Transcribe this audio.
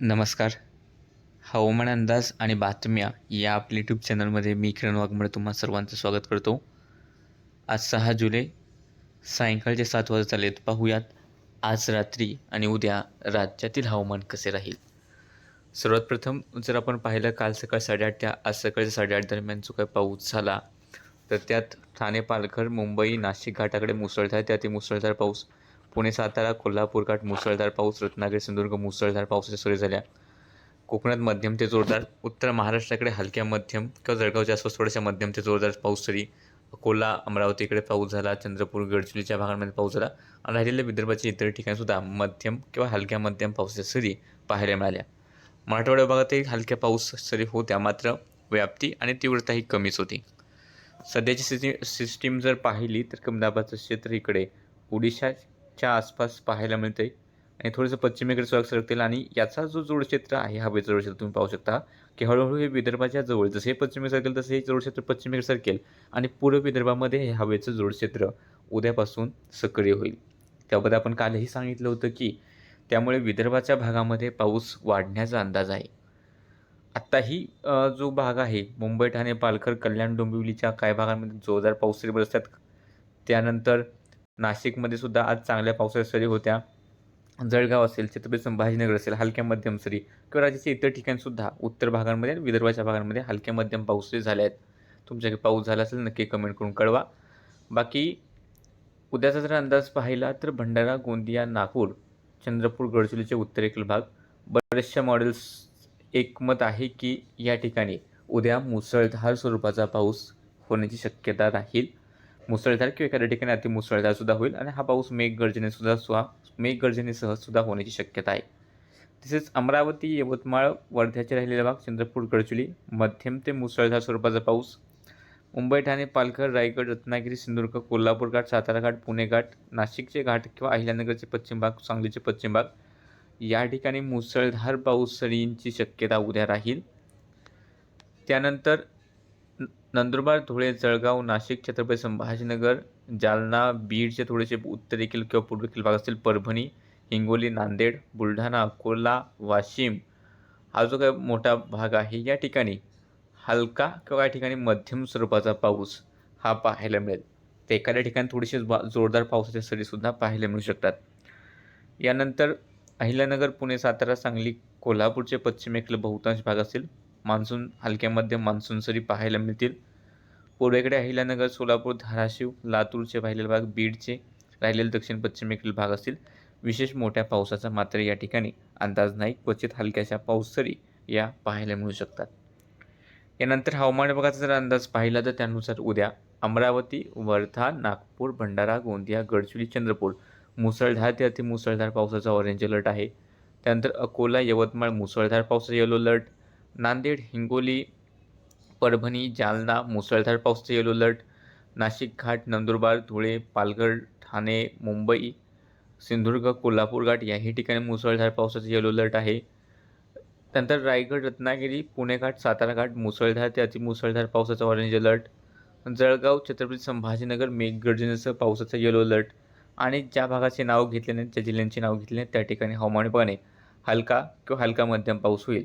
नमस्कार. हवामान अंदाज आणि बातम्या या आपल्या यूट्यूब चॅनलमध्ये मी किरण वाघमोडे तुम्हा सर्वांचं स्वागत करतो. आज सहा जुलै सायंकाळचे सात वाजत आलेत. पाहूयात आज रात्री आणि उद्या राज्यातील हवामान कसे राहील? सर्वात प्रथम जर आपण पाहिलं काल सकाळी साडेआठ त्या आज सकाळच्या साडेआठ दरम्यान जो काही पाऊस झाला तर त्यात ठाणे पालघर मुंबई नाशिक घाटाकडे मुसळधार त्यातील मुसळधार पाऊस पुणे सातारा कोल्हापूर घाट मुसळधार पाऊस रत्नागिरी सिंधुदुर्ग मुसळधार पावसाच्या सुरू झाल्या. कोकणात मध्यम ते जोरदार उत्तर महाराष्ट्राकडे हलक्या मध्यम किंवा जळगावच्या आसपास थोड्याशा मध्यम ते जोरदार पाऊस सरी अकोला अमरावतीकडे पाऊस झाला चंद्रपूर गडचिरोलीच्या भागांमध्ये पाऊस झाला आणि राहिलेल्या विदर्भाच्या इतर ठिकाणीसुद्धा मध्यम किंवा हलक्या मध्यम पावसाच्या सरी पाहायला मिळाल्या. मराठवाड्या भागातही हलक्या पाऊस सरी होत्या मात्र व्याप्ती आणि तीव्रता ही कमीच होती. सध्याची सिस्टी सिस्टीम जर पाहिली तर कमी दाबाचं क्षेत्र इकडे च्या आसपास पाहायला मिळते आणि थोडंसं पश्चिमेकडे सुरुवात सरकतील आणि याचा जो जोडक्षेत्र आहे हवेचं जोडक्षेत्र तुम्ही पाहू शकता. की हळूहळू हे विदर्भाच्या जवळ जसे पश्चिमे सरकेल तसे हे जोडक्षेत्र पश्चिमेकडे सरकेल आणि पूर्व विदर्भामध्ये हे हवेचं जोडक्षेत्र उद्यापासून सक्रिय होईल. त्याबद्दल आपण कालही सांगितलं होतं की त्यामुळे विदर्भाच्या भागामध्ये पाऊस वाढण्याचा अंदाज आहे. आत्ताही जो भाग आहे मुंबई ठाणे पालघर कल्याण डोंबिवलीच्या काही भागांमध्ये जोरदार पाऊस सरी बरसतात. त्यानंतर नाशिकमध्ये सुद्धा आज चांगल्या पावसाच्या सरी होत्या. जळगाव असेल छत्रपती संभाजीनगर असेल हलक्या मध्यम सरी किंवा राज्याच्या इतर ठिकाणीसुद्धा उत्तर भागांमध्ये आणि विदर्भाच्या भागांमध्ये हलक्या मध्यम पाऊसही झाले झाल्या आहेत. तुमच्याकडे पाऊस झाला असेल नक्की कमेंट करून कळवा. बाकी उद्याचा जर अंदाज पाहिला तर भंडारा गोंदिया नागपूर चंद्रपूर गडचिरोलीचे उत्तरेकडील भाग. बरेचशा मॉडेल्स एकमत आहे की या ठिकाणी उद्या मुसळधार स्वरूपाचा पाऊस होण्याची शक्यता राहील. मुसळधार किंवा एखाद्या ठिकाणी अति मुसळधार सुद्धा होईल आणि हा पाऊस मेघगर्जनेसुद्धा सुद्धा मेघगर्जनेसह सुद्धा होण्याची शक्यता आहे. तसेच अमरावती यवतमाळ वर्ध्याचे राहिलेला भाग चंद्रपूर गडचुली मध्यम ते मुसळधार स्वरूपाचा पाऊस मुंबई ठाणे पालघर रायगड रत्नागिरी सिंधुदुर्ग कोल्हापूर घाट सातारा घाट पुणे घाट नाशिकचे घाट किंवा अहिल्यानगरचे पश्चिम भाग सांगलीचे पश्चिम भाग या ठिकाणी मुसळधार पाऊस सरींची शक्यता उद्या राहील. त्यानंतर नंदुरबार धुळे जळगाव नाशिक छत्रपती संभाजीनगर जालना बीडचे थोडेसे उत्तरेतील किंवा पूर्वेतील भाग असतील. परभणी हिंगोली नांदेड बुलढाणा अकोला वाशिम हा जो काही मोठा भाग आहे या ठिकाणी हलका किंवा या ठिकाणी मध्यम स्वरूपाचा पाऊस हा पाहायला मिळेल. तर एखाद्या ठिकाणी थोडीशी बा- जोरदार पावसाच्या सरीसुद्धा पाहायला मिळू शकतात. यानंतर अहिल्यानगर पुणे सातारा सांगली कोल्हापूरचे पश्चिमेकडील बहुतांश भाग असतील. मान्सून हलक्या मध्यम मान्सून सरी पाहायला मिळतील. पूर्वेकडे अहिल्यानगर सोलापूर धाराशिव लातूरचे राहिलेले भाग बीडचे राहिलेले दक्षिण पश्चिमेकडील भाग असतील. विशेष मोठ्या पावसाचा मात्र या ठिकाणी अंदाज नाही. क्वचित हलक्याशा पाऊस सरी या पाहायला मिळू शकतात. यानंतर हवामान विभागाचा जर अंदाज पाहिला तर त्यानुसार उद्या अमरावती वर्धा नागपूर भंडारा गोंदिया गडचिरोली चंद्रपूर मुसळधार ते अतिमुसळधार पावसाचा ऑरेंज अलर्ट आहे. त्यानंतर अकोला यवतमाळ मुसळधार पावसाचा येलो अलर्ट नांदेड हिंगोली परभणी जालना मुसळधार पावसाचा येलो अलर्ट नाशिक घाट नंदुरबार धुळे पालघर ठाणे मुंबई सिंधुदुर्ग कोल्हापूर घाट याही ठिकाणी मुसळधार पावसाचा येलो अलर्ट आहे. त्यानंतर रायगड रत्नागिरी पुणे घाट सातारा घाट मुसळधार ते अतिमुसळधार पावसाचा ऑरेंज अलर्ट जळगाव छत्रपती संभाजीनगर मेघगर्जनेसह पावसाचा येलो अलर्ट आणि ज्या भागाचे नाव घेतले नाही ज्या जिल्ह्यांचे नाव घेतले नाही त्या ठिकाणी हवामान हलका किंवा हलका मध्यम पाऊस होईल.